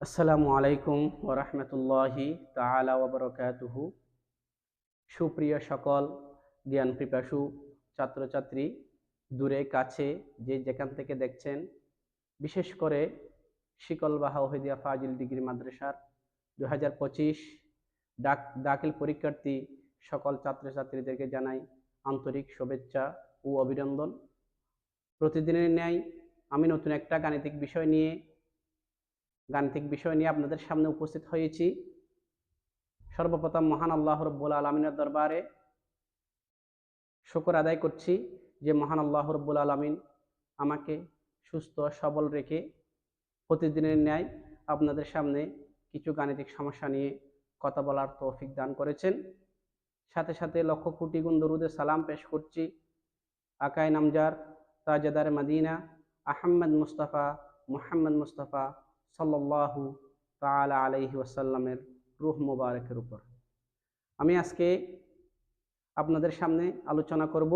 আসসালামু আলাইকুম ওরহমতুল্লাহি তালা ওবরকাতুহু সুপ্রিয় সকল জ্ঞান পিপাসু ছাত্রছাত্রী, দূরে, কাছে, যে যেখান থেকে দেখছেন, বিশেষ করে শিকলবাহা ওহেদিয়া ফাজিল ডিগ্রি মাদ্রাসার দু হাজার পঁচিশ ডাক, দাখিল পরীক্ষার্থী সকল ছাত্রছাত্রীদেরকে জানাই আন্তরিক শুভেচ্ছা ও অভিনন্দন। প্রতিদিনের ন্যায় আমি নতুন একটা গাণিতিক বিষয় নিয়ে গাণিতিক বিষয় নিয়ে আপনাদের সামনে উপস্থিত হয়েছি। সর্বপ্রথম মহান আল্লাহ রব্বুল আলমিনের দরবারে শুকর আদায় করছি যে মহান আল্লাহ রব্বুল আলমিন আমাকে সুস্থ, সবল রেখে প্রতিদিনের ন্যায় আপনাদের সামনে কিছু গাণিতিক সমস্যা নিয়ে কথা বলার তৌফিক দান করেছেন। সাথে সাথে লক্ষ কোটি গুণ দরুদে সালাম পেশ করছি। আকাই নামজার তাজেদার Medina Ahmad Mustafa, Muhammad Mustafa সাল্লাল্লাহু তাআলা আলাইহি ওয়াসাল্লামের রুহ মুবারকের উপর। আমি আজকে আপনাদের সামনে আলোচনা করব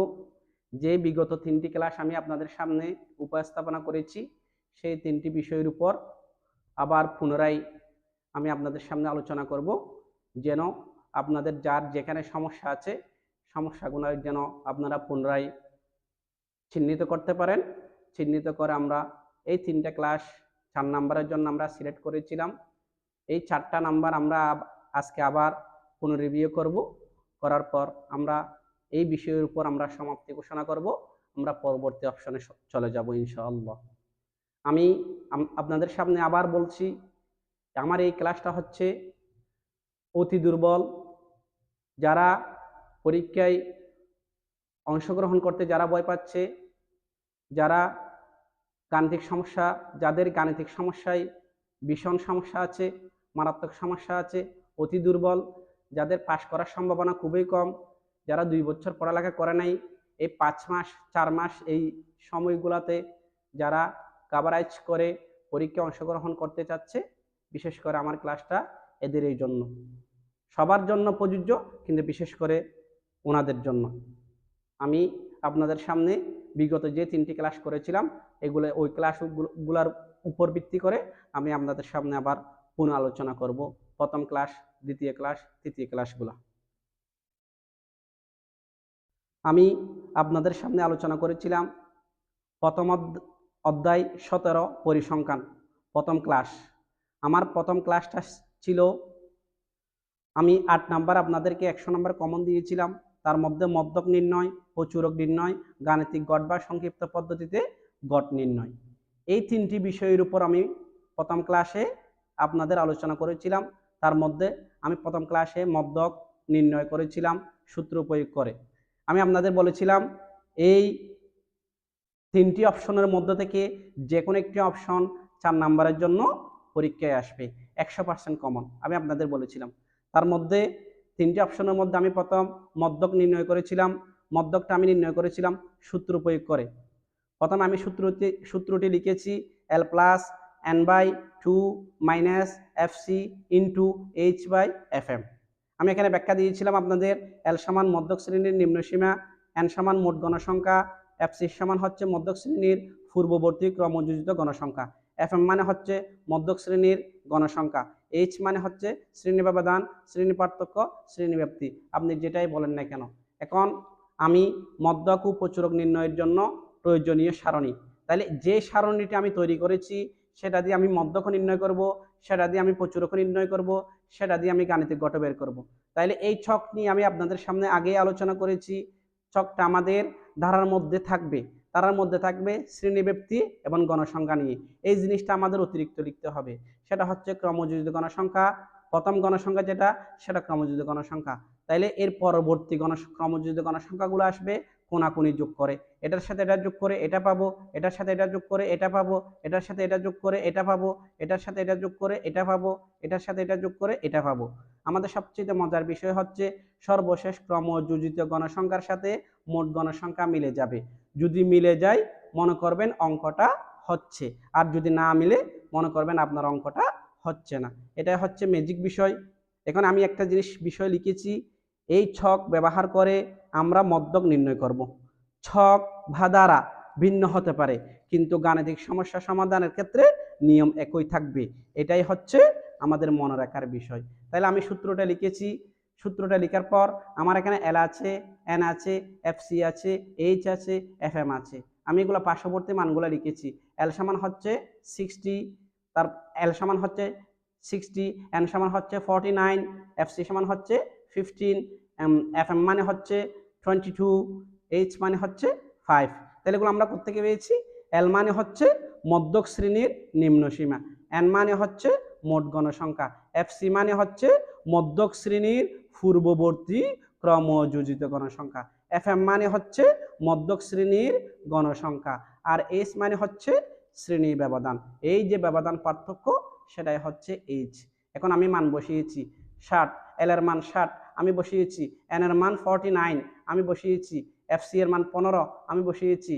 যে বিগত তিনটি ক্লাস আমি আপনাদের সামনে উপস্থাপনা করেছি, সেই তিনটি বিষয়ের উপর আবার পুনরায় আমি আপনাদের সামনে আলোচনা করব, যেন আপনাদের যার যেখানে সমস্যা আছে, সমস্যাগুলো যেন আপনারা পুনরায় চিহ্নিত করতে পারেন। চিহ্নিত করে আমরা এই তিনটা ক্লাস চার নাম্বারের জন্য আমরা সিলেক্ট করেছিলাম। এই চারটা নাম্বার আমরা আজকে আবার পুনরিভিউ করব। করার পর আমরা এই বিষয়ের উপর আমরা সমাপ্তি ঘোষণা করব। আমরা পরবর্তী অপশনে চলে যাব ইনশাআল্লাহ। আমি আপনাদের সামনে আবার বলছি, আমার এই ক্লাসটা হচ্ছে অতি দুর্বল। যারা পরীক্ষায় অংশগ্রহণ করতে যারা ভয় পাচ্ছে, যারা গাণিতিক সমস্যা, যাদের গাণিতিক সমস্যায় ভীষণ সমস্যা আছে, মারাত্মক সমস্যা আছে, অতি দুর্বল, যাদের পাশ করার সম্ভাবনা খুবই কম, যারা দুই বছর পড়ালেখা করে নাই, এই পাঁচ মাস, চার মাস এই সময়গুলোতে যারা কাভারাইজ করে, পরীক্ষায় অংশগ্রহণ করতে চাচ্ছে, বিশেষ করে আমার ক্লাসটা এদের এই জন্য। সবার জন্য প্রযোজ্য, কিন্তু বিশেষ করে ওনাদের জন্য। আমি আপনাদের সামনে বিগত যে তিনটি ক্লাস করেছিলাম, এগুলো ওই ক্লাসগুলোর উপর ভিত্তি করে আমি আপনাদের সামনে আবার পুনঃ আলোচনা করব। প্রথম ক্লাস দ্বিতীয় ক্লাস তৃতীয় ক্লাসগুলো আমি আপনাদের সামনে আলোচনা করেছিলাম প্রথম অধ্য- অধ্যায় সতেরো, পরিসংখ্যান, প্রথম ক্লাস আমার প্রথম ক্লাসটা ছিল, আমি আট নাম্বার আপনাদেরকে একশো নাম্বার কমন দিয়েছিলাম। তার মধ্যে মদ্যক নির্ণয় প্রচুরক নির্ণয়, গাণিতিক গট বা সংক্ষিপ্ত পদ্ধতিতে গট নির্ণয়। এই তিনটি বিষয়ের উপর আমি প্রথম ক্লাসে আপনাদের আলোচনা করেছিলাম। তার মধ্যে আমি প্রথম ক্লাসে মদ্যক নির্ণয় করেছিলাম, সূত্র প্রয়োগ করে। আমি আপনাদের বলেছিলাম, এই তিনটি অপশনের মধ্যে থেকে যে কোনো একটি অপশন চার নাম্বারের জন্য পরীক্ষায় আসবে, একশো পার্সেন্ট কমন আমি আপনাদের বলেছিলাম। তার মধ্যে তিনটি অপশনের মধ্যে আমি প্রথম মদ্যক নির্ণয় করেছিলাম মদ্যকটা আমি নির্ণয় করেছিলাম সূত্র প্রয়োগ করে। প্রথম আমি সূত্রটি সূত্রটি লিখেছি L plus N by two minus F C into H by F M আমি এখানে ব্যাখ্যা দিয়েছিলাম আপনাদের এল সমান মধ্যক শ্রেণির নিম্নসীমা এন সমান মোট গণসংখ্যা এফ সি সমান হচ্ছে মধ্যক শ্রেণির পূর্ববর্তী ক্রমযোজিত গণসংখ্যা এফ এম মানে হচ্ছে মধ্যক শ্রেণির গণসংখ্যা এইচ মানে হচ্ছে শ্রেণি ব্যবধান, শ্রেণি পার্থক্য, শ্রেণি ব্যাপ্তি। আপনি যেটাই বলেন না কেন, এখন আমি মধ্যক ও প্রচুরক নির্ণয়ের জন্য প্রয়োজনীয় সারণী। তাহলে যে সারণীটি আমি তৈরি করেছি, সেটা দিয়ে আমি মধ্যক নির্ণয় করব, সেটা দিয়ে আমি প্রচুরক নির্ণয় করব, সেটা দিয়ে আমি গাণিতিক গট বের করব। তাইলে এই ছক নিয়ে আমি আপনাদের সামনে আগেই আলোচনা করেছি। ছকটা আমাদের ধারার মধ্যে থাকবে। তারার মধ্যে থাকবে শ্রেণীব্যক্তি এবং গণসংখ্যা নিয়ে। এই জিনিসটা আমাদের অতিরিক্ত লিখতে হবে। সেটা হচ্ছে ক্রমযোজিত গণসংখ্যা। প্রথম গণসংখ্যা যেটা, সেটা ক্রমযোজিত গণসংখ্যা। তাইলে এর পরবর্তী গণ ক্রমযোজিত গণসংখ্যাগুলো আসবে, কোনাকুনি যোগ করে। এটার সাথে এটা যোগ করে, এটা পাবো। এটার সাথে এটা যোগ করে, এটা পাবো। এটার সাথে এটা যোগ করে, এটা পাবো। এটার সাথে এটা যোগ করে, এটা পাবো। এটার সাথে এটা যোগ করে, এটা পাবো। আমাদের সবচেয়ে মজার বিষয় হচ্ছে সর্বশেষ ক্রমযোজিত গণসংখ্যার সাথে মোট গণসংখ্যা মিলে যাবে। যদি মিলে যায়, মনে করবেন অঙ্কটা হচ্ছে। আর যদি না মিলে, মনে করবেন আপনার অঙ্কটা হচ্ছে না। এটা হচ্ছে ম্যাজিক বিষয়। এখন আমি একটা জিনিস, বিষয় লিখেছি, এই ছক ব্যবহার করে আমরা মদ্যক নির্ণয় করব। ছক বা দ্বারা ভিন্ন হতে পারে, কিন্তু গাণিতিক সমস্যা সমাধানের ক্ষেত্রে নিয়ম একই থাকবে। এটাই হচ্ছে আমাদের মনে রাখার বিষয়। তাহলে আমি সূত্রটা লিখেছি সূত্রটা লেখার পর আমার এখানে এল আছে এন আছে এফ সি আছে এইচ আছে এফ এম আছে। আমি এগুলো পার্শ্ববর্তী মানগুলো লিখেছি। এল সমান হচ্ছে সিক্সটি তার এল সমান হচ্ছে সিক্সটি এন সমান হচ্ছে ফর্টি নাইন এফ সি সমান হচ্ছে ফিফটিন এফ এম মানে হচ্ছে টোয়েন্টি টু এইচ মানে হচ্ছে ফাইভ তাহলে এগুলো আমরা কোথেকে পেয়েছি। এল মানে হচ্ছে মধ্যক শ্রেণির নিম্ন সীমা। এন মানে হচ্ছে মোট গণসংখ্যা এফ সি মানে হচ্ছে মধ্যক শ্রেণির পূর্ববর্তী ক্রমযোজিত গণসংখ্যা। এফ এম মানে হচ্ছে মধ্যক শ্রেণির গণসংখ্যা আর এস মানে হচ্ছে শ্রেণি ব্যবধান। এই যে ব্যবধান পার্থক্য, সেটাই হচ্ছে এইচ এখন আমি মান বসিয়েছি ষাট এল এর মান ষাট, আমি বসিয়েছি এন এর মান ফর্টি নাইন আমি বসিয়েছি এফ সি এর মান পনেরো, আমি বসিয়েছি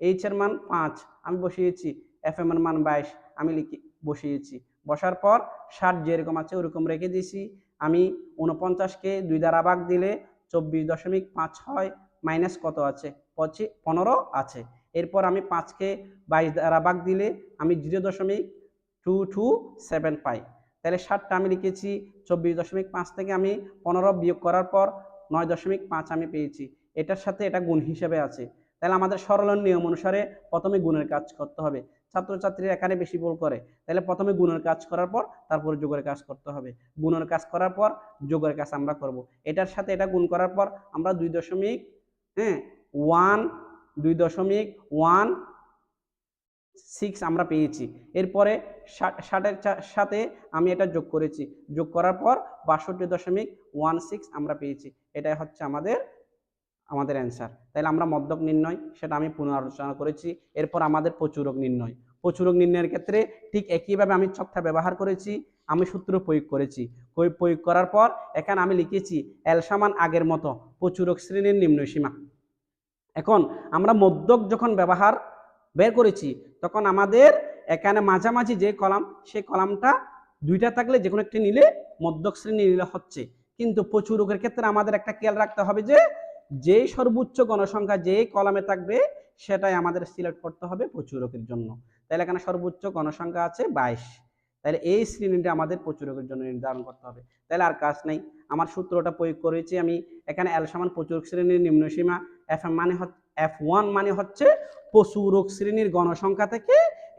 এইচ এর মান পাঁচ, আমি বসিয়েছি এফ এম এর মান বাইশ, আমি লিখি, বসিয়েছি। বসার পর ষাট যেরকম আছে ওরকম রেখে দিয়েছি আমি উনপঞ্চাশকে দুই দ্বারা ভাগ দিলে চব্বিশ দশমিক পাঁচ ছয় মাইনাস কত আছে? পঁচি, পনেরো আছে। এরপর আমি পাঁচকে বাইশ দ্বারা ভাগ দিলে আমি জিরো দশমিক টু টু সেভেন পাই। তাহলে ষাটটা আমি লিখেছি, চব্বিশ দশমিক পাঁচ থেকে আমি পনেরো বিয়োগ করার পর নয় দশমিক পাঁচ আমি পেয়েছি। এটার সাথে এটা গুণ হিসেবে আছে। তাহলে আমাদের সরলন নিয়ম অনুসারে প্রথমে গুণের কাজ করতে হবে। ছাত্রছাত্রীরা এখানে বেশি ভুল করে। তাহলে প্রথমে গুণের কাজ করার পর, তারপর যোগের কাজ করতে হবে। গুণের কাজ করার পর, যোগের কাজ আমরা করব। এটার সাথে এটা গুণ করার পর, আমরা দুই দশমিক হ্যাঁ ওয়ান দুই দশমিক ওয়ান সিক্স আমরা পেয়েছি। এরপরে ষাট- ষাটের সাথে আমি এটা যোগ করেছি। যোগ করার পর, বাষট্টি দশমিক ওয়ান সিক্স আমরা পেয়েছি। এটাই হচ্ছে আমাদের আমাদের অ্যান্সার তাহলে আমরা মদ্যক নির্ণয়, সেটা আমি পুনরালোচনা করেছি। এরপর আমাদের প্রচুরক নির্ণয়। প্রচুরক নির্ণয়ের ক্ষেত্রে ঠিক একইভাবে আমি ছকটা ব্যবহার করেছি, আমি সূত্র প্রয়োগ করেছি। প্রয়োগ করার পর এখানে আমি লিখেছি এল সমান আগের মতো প্রচুরক শ্রেণির নিম্ন সীমা। এখন আমরা মদ্যক যখন ব্যবহার বের করেছি, তখন আমাদের এখানে মাঝামাঝি যে কলাম সেই কলামটা দুইটা থাকলে যে কোনো একটি নিলে মদ্যক শ্রেণি নিলে হচ্ছে। কিন্তু প্রচুরকের ক্ষেত্রে আমাদের একটা খেয়াল রাখতে হবে যে, যেই সর্বোচ্চ গণসংখ্যা যেই কলামে থাকবে, সেটাই আমাদের সিলেক্ট করতে হবে প্রচুরকের জন্য। তাহলে এখানে সর্বোচ্চ গণসংখ্যা আছে বাইশ। তাহলে এই শ্রেণীটা আমাদের প্রচুরকের জন্য নির্ধারণ করতে হবে। তাহলে আর কাজ নেই। আমার সূত্রটা প্রয়োগ করেছি আমি। এখানে এল সমান প্রচুরক শ্রেণির নিম্ন সীমা এফ এম মানে এফ ওয়ান মানে হচ্ছে প্রচুরক শ্রেণির গণসংখ্যা থেকে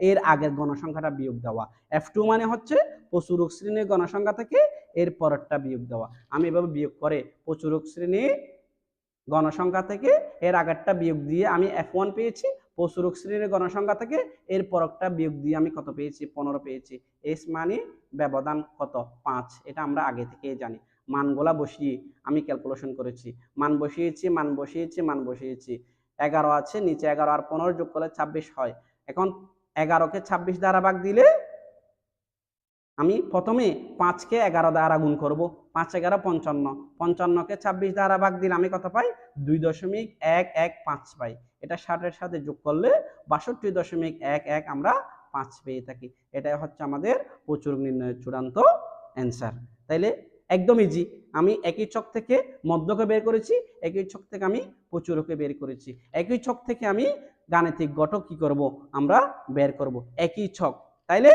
এর আগের গণসংখ্যাটা বিয়োগ দেওয়া। এফ টু মানে হচ্ছে প্রচুরক শ্রেণির গণসংখ্যা থেকে এর পরেরটা বিয়োগ দেওয়া। আমি এভাবে বিয়োগ করে প্রচুরক শ্রেণির গণসংখ্যা থেকে এর আগেরটা বিয়োগ দিয়ে আমি এফ ওয়ান পেয়েছি। প্রচুরক শ্রেণির গণসংখ্যা থেকে এর পরকটা বিয়োগ দিয়ে আমি কত পেয়েছি? পনেরো পেয়েছি। এস মানে ব্যবধান কত? পাঁচ। এটা আমরা আগে থেকেই জানি। মানগুলা বসিয়ে আমি ক্যালকুলেশন করেছি। মান বসিয়েছি মান বসিয়েছি মান বসিয়েছি। এগারো আছে, নিচে এগারো আর পনেরো যোগ করলে ছাব্বিশ হয়। এখন এগারোকে ছাব্বিশ দ্বারা ভাগ দিলে আমি প্রথমে পাঁচকে এগারো দ্বারা গুণ করব। পাঁচ এগারো পঞ্চান্ন। পঞ্চান্নকে ছাব্বিশ দ্বারা ভাগ দিলে আমি কত পাই? দুই দশমিক এক এক পাঁচ পাই। এটা ষাটের সাথে যোগ করলে বাষট্টি দশমিক এক এক আমরা পাঁচ পেয়ে থাকি। এটাই হচ্ছে আমাদের প্রচুর নির্ণয়ের চূড়ান্ত অ্যান্সার তাইলে একদম ইজি আমি একই ছক থেকে মধ্যকে বের করেছি, একই ছক থেকে আমি প্রচুরকে বের করেছি। একই ছক থেকে আমি গাণিতিক গঠক কি করব? আমরা বের করব। একই ছক। তাইলে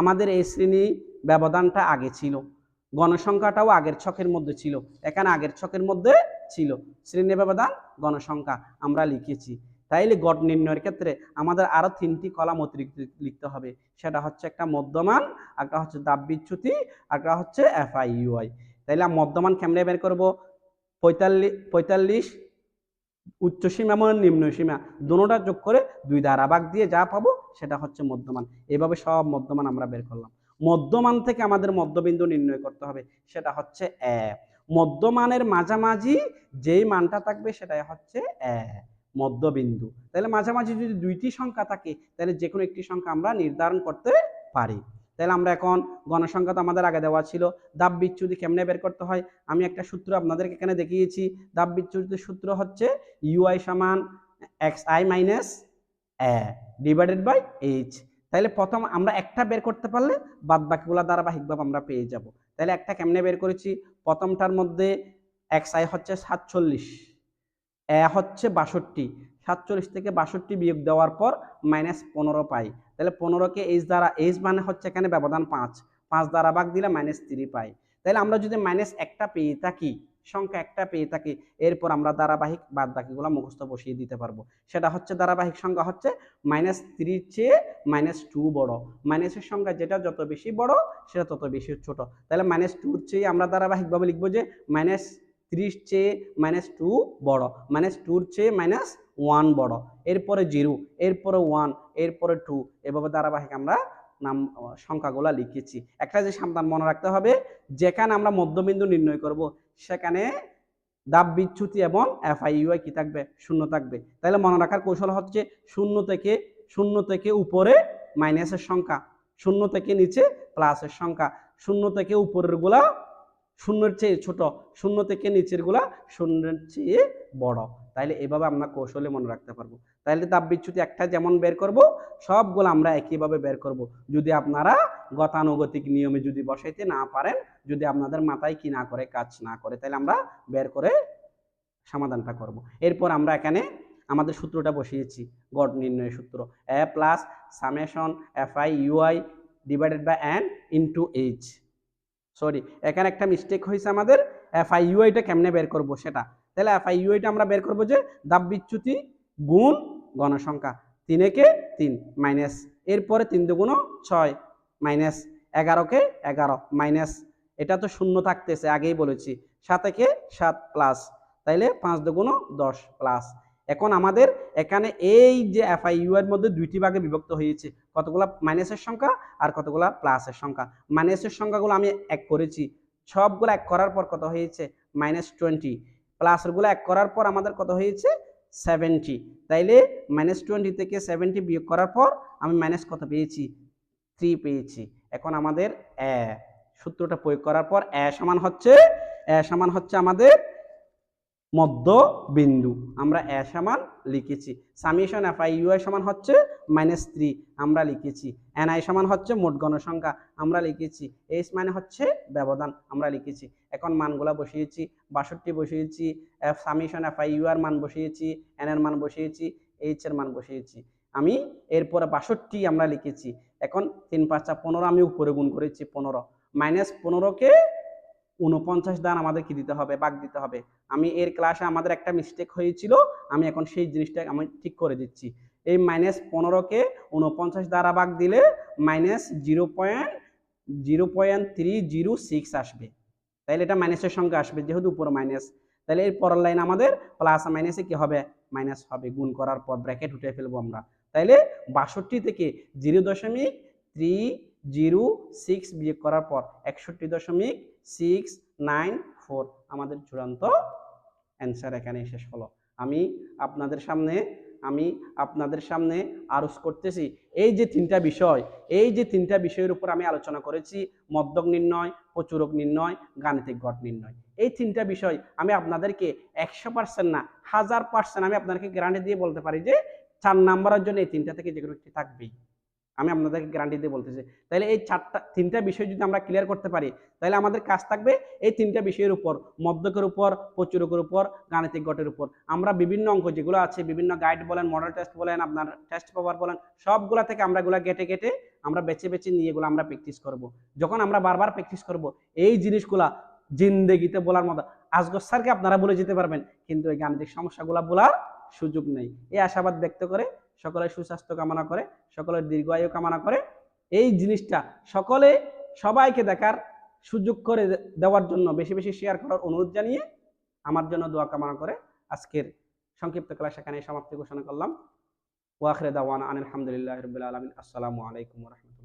আমাদের এই শ্রেণি ব্যবধানটা আগে ছিল। গণসংখ্যাটাও আগের ছকের মধ্যে ছিল। এখানে আগের ছকের মধ্যে ছিল। শ্রেণি ব্যবধান, গণসংখ্যা আমরা লিখেছি। তাইলে গড় নির্ণয়ের ক্ষেত্রে আমাদের আরও তিনটি কলাম অতিরিক্ত লিখতে হবে। সেটা হচ্ছে একটা মধ্যমান, একটা হচ্ছে দাব বিচ্যুতি, একটা হচ্ছে এফআই ইউআই তাইলে মধ্যমান কেমনে বের করব? পঁয়তাল্লিশ পঁয়তাল্লিশ উচ্চসীমা এবং মানে নিম্ন সীমা। দুটোটা যোগ করে দুই দ্বারা ভাগ দিয়ে যা পাবো সেটা হচ্ছে মধ্যমান। এভাবে সব মধ্যমান আমরা বের করলাম। মধ্যমান থেকে আমাদের মধ্যবিন্দু নির্ণয় করতে হবে, সেটা হচ্ছে এ মধ্যমানের মাঝামাঝি যেই মানটা থাকবে সেটাই হচ্ছে এ মধ্যবিন্দু। তাহলে মাঝামাঝি যদি দুইটি সংখ্যা থাকে, তাহলে যে কোনো একটি সংখ্যা আমরা নির্ধারণ করতে পারি। তাহলে আমরা এখন গণসংখ্যা তো আমাদের আগে দেওয়া ছিল। দাব বিচ্যুতি কেমনে বের করতে হয়? আমি একটা সূত্র আপনাদেরকে এখানে দেখিয়েছি। দাব বিচ্যুতির সূত্র হচ্ছে ইউআই সমান X I minus A divided by H তাহলে প্রথম আমরা একটা বের করতে পারলে বাদ বাকিগুলো ধারাবাহিকভাবে আমরা পেয়ে যাব। তাহলে একটা কেমনে বের করেছি? প্রথমটার মধ্যে এক্স আই হচ্ছে সাতচল্লিশ। হচ্ছে বাষট্টি। সাতচল্লিশ থেকে বাষট্টি বিয়োগ দেওয়ার পর মাইনাস পনেরো পাই। তাহলে পনেরোকে এইচ দ্বারা এইচ মানে হচ্ছে এখানে ব্যবধান পাঁচ। পাঁচ দ্বারা ভাগ দিলে মাইনাস থ্রি পাই। তাহলে আমরা যদি মাইনাস একটা পেয়ে থাকি, সংখ্যা একটা পেয়ে থাকি, এরপর আমরা ধারাবাহিক বাদ বাকিগুলো মুখস্থ বসিয়ে দিতে পারব। সেটা হচ্ছে ধারাবাহিক সংখ্যা হচ্ছে মাইনাস থ্রির চেয়ে মাইনাস টু বড়। মাইনাসের সংখ্যা যেটা যত বেশি বড়, সেটা তত বেশি ছোট। তাহলে মাইনাস টুর চেয়ে আমরা ধারাবাহিকভাবে লিখব যে মাইনাস থ্রির চেয়ে মাইনাস টু বড়। মাইনাস টুর চেয়ে মাইনাস ওয়ান বড়। এরপরে জিরো এরপরে ওয়ান এরপরে টু এভাবে ধারাবাহিক আমরা নাম সংখ্যাগুলো লিখেছি। একটা যে সাবধান মনে রাখতে হবে, যেখানে আমরা মধ্যবিন্দু নির্ণয় করব, সেখানে দাব বিচ্যুতি এবং এফআইইউআই কি থাকবে? শূন্য থাকবে। তাহলে মনে রাখার কৌশল হচ্ছে শূন্য থেকে শূন্য থেকে উপরে মাইনাসের সংখ্যা, শূন্য থেকে নিচে প্লাসের সংখ্যা, শূন্য থেকে উপরেরগুলা শূন্যের চেয়ে ছোট, শূন্য থেকে নিচেরগুলা শূন্যের চেয়ে বড়। তাইলে এভাবে আমরা কৌশলে মনে রাখতে পারব। তাইলে তাপ বিচ্যুতি একটা যেমন বের করব, সবগুলো আমরা একইভাবে বের করব। যদি আপনারা গতানুগতিক নিয়মে যদি বসাইতে না পারেন, যদি আপনাদের মাথায় কি না করে, কাজ না করে তাহলে আমরা বের করে সমাধানটা করব। এরপর আমরা এখানে আমাদের সূত্রটা বসিয়েছি, গড় নির্ণয়ের সূত্র। A plus summation F I UI divided by N into H sorry এখানে একটা মিস্টেক হয়েছে আমাদের। এফ আই ইউআইটা কেমনে বের করব সেটা? তাহলে এফ আই ইউআইটা আমরা বের করব যে দাব বিচ্যুতি গুণ গণসংখ্যা তিনেকে তিন মাইনাস এরপরে তিন দুগুণ ছয় মাইনাস এগারোকে এগারো মাইনাস এটা তো শূন্য থাকতেছে, আগেই বলেছি। সাতেকে সাত প্লাস তাইলে পাঁচ দুগুণ দশ প্লাস এখন আমাদের এখানে এই যে এফআইইউ এর মধ্যে দুইটি ভাগে বিভক্ত হয়েছে কতগুলা মাইনাসের সংখ্যা আর কতগুলা প্লাসের সংখ্যা? মাইনাসের সংখ্যাগুলো আমি এক করেছি। সবগুলো এক করার পর কত হয়েছে? Minus twenty. প্লাসেরগুলো এক করার পর আমাদের কত হয়েছে? সেভেন্টি। তাইলে মাইনাস টোয়েন্টি থেকে সেভেন্টি বিয়োগ করার পর আমি মাইনাস কত পেয়েছি? থ্রি পেয়েছি। এখন আমাদের এ সূত্রটা প্রয়োগ করার পর এ সমান হচ্ছে, এ সমান হচ্ছে আমাদের মধ্যবিন্দু। আমরা এ সমান লিখেছি। Summation F I U I সমান হচ্ছে মাইনাস থ্রি আমরা লিখেছি। এন আই সমান হচ্ছে মোট গণসংখ্যা আমরা লিখেছি। এইচ মানে হচ্ছে ব্যবধান। আমরা লিখেছি। এখন মানগুলা বসিয়েছি। বাষট্টি বসিয়েছি। F summation F I U আর মান বসিয়েছি। এন এর মান বসিয়েছি। এইচ এর মান বসিয়েছি। আমি এরপরে বাষট্টি আমরা লিখেছি। এখন তিন পাঁচটা পনেরো আমি উপরে গুণ করেছি পনেরো। মাইনাস পনেরোকে উনপঞ্চাশ দান আমাদের কি দিতে হবে বাগ দিতে হবে। আমি এর ক্লাসে আমাদের একটা মিস্টেক হয়েছিল, আমি এখন সেই জিনিসটা আমি ঠিক করে দিচ্ছি। এই মাইনাস পনেরোকে উনপঞ্চাশ দ্বারা ভাগ দিলে minus zero point zero point three zero six আসবে। তাইলে এটা মাইনাসের সঙ্গে আসবে, যেহেতু উপর মাইনাস তাহলে এর পরের লাইন আমাদের প্লাস মাইনাসে কি হবে? মাইনাস হবে, গুণ করার পর ব্র্যাকেট উঠে ফেলব আমরা। তাইলে বাষট্টি থেকে জিরো দশমিক থ্রি জিরো সিক্স বিয়োগ করার পর একষট্টি দশমিক সিক্স নাইন ফোর আমাদের চূড়ান্ত অ্যান্সার এখানে শেষ হলো। আমি আপনাদের সামনে, আমি আপনাদের সামনে আরজ করতেছি, এই যে তিনটা বিষয়, এই যে তিনটা বিষয়ের উপর আমি আলোচনা করেছি মদ্যক নির্ণয়, প্রচুরক নির্ণয়, গাণিতিক গড় নির্ণয়। এই তিনটা বিষয় আমি আপনাদেরকে একশো পার্সেন্ট না, হাজার পার্সেন্ট আমি আপনাদেরকে গ্যারান্টি দিয়ে বলতে পারি যে চার নাম্বারের জন্য এই তিনটা থেকে যে কোনো একটি থাকবেই। আমি আপনাদেরকে গ্যারান্টি দিয়ে বলতেছি তাহলে এই চারটা, তিনটা বিষয় যদি আমরা ক্লিয়ার করতে পারি তাহলে আমাদের কাজ থাকবে এই তিনটা বিষয়ের উপর মদ্যকের উপর, প্রচুরকের উপর, গাণিতিক গটের উপর আমরা বিভিন্ন অঙ্ক যেগুলো আছে, বিভিন্ন গাইড বলেন মডেল টেস্ট বলেন, আপনার টেস্ট পেপার বলেন, সবগুলা থেকে আমরা এগুলা গেটে গেটে আমরা বেছে বেছে নিয়ে এগুলো আমরা প্র্যাকটিস করব। যখন আমরা বারবার প্র্যাকটিস করব, এই জিনিসগুলা জিন্দেগিতে বলার মতো আজগর স্যারকে আপনারা বলে যেতে পারবেন, কিন্তু এই গাণিতিক সমস্যাগুলো বলার সুযোগ নেই। এই আশাবাদ ব্যক্ত করে সকলের সুস্বাস্থ্য কামনা করে, সকলের দীর্ঘায়ু কামনা করে এই জিনিসটা সকলে সবাইকে দেখার সুযোগ করে দেওয়ার জন্য, বেশি বেশি শেয়ার করার অনুরোধ জানিয়ে আমার জন্য দোয়া কামনা করে আজকের সংক্ষিপ্ত ক্লাস এখানে সমাপ্তি ঘোষণা করলাম। ওয়াখরে দাওয়ানা আনিল আলহামদুলিল্লাহ রবিল আলমিন। আসসালামু আলাইকুম রহমতুল্লাহ।